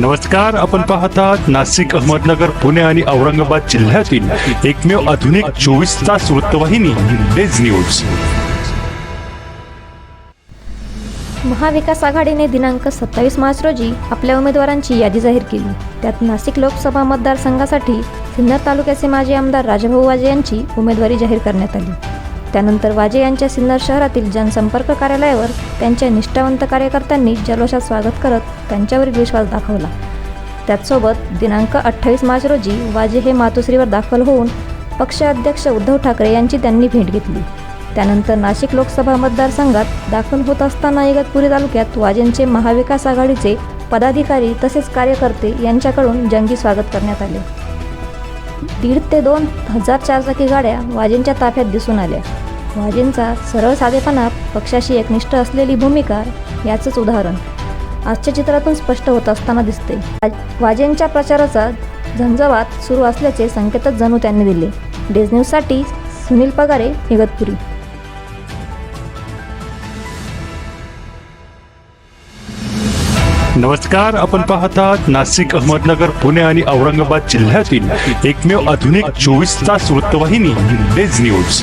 नमस्कार. आपण पाहतात नाशिक अहमदनगर पुणे आणि औरंगाबाद जिल्ह्यातील एकमेव आधुनिक चोवीस तास वृत्तवाहिनी डेज न्यूज महाविकास आघाडीने दिनांक सत्तावीस मार्च रोजी आपल्या उमेदवारांची यादी जाहीर केली. त्यात नाशिक लोकसभा मतदारसंघासाठी सिन्नर तालुक्याचे माजी आमदार राजाभाऊ वाजे यांची उमेदवारी जाहीर करण्यात आली. त्यानंतर वाजे यांच्या सिन्नर शहरातील जनसंपर्क कार्यालयावर त्यांच्या निष्ठावंत कार्यकर्त्यांनी जल्लोषात स्वागत करत त्यांच्यावरील विश्वास दाखवला. त्याचसोबत दिनांक अठ्ठावीस मार्च रोजी वाजे हे मातोश्रीवर दाखल होऊन पक्ष अध्यक्ष उद्धव ठाकरे यांची त्यांनी भेट घेतली. त्यानंतर नाशिक लोकसभा मतदारसंघात दाखल होत असताना इगतपुरी तालुक्यात वाजेंचे महाविकास आघाडीचे पदाधिकारी तसेच कार्यकर्ते यांच्याकडून जंगी स्वागत करण्यात आले. दीड ते दोन हजार चारचाकी गाड्या वाजेंच्या ताफ्यात दिसून आल्या. वाजेंचा सरळ साधेपणा पक्षाशी एकनिष्ठ असलेली भूमिका याचंच उदाहरण. आजच्या चित्रातून स्पष्ट होत असताना दिसते. वाजेंच्या प्रचाराचा झंझवात सुरू असल्याचे संकेतच जणू त्यांनी दिले. डेज न्यूजसाठी सुनील पगारे इगतपुरी. नमस्कार आपण पाहतात नाशिक अहमदनगर पुणे आणि औरंगाबाद जिल्ह्यातील एकमेव आधुनिक चोवीस तास वृत्तवाहिनी डेज न्यूज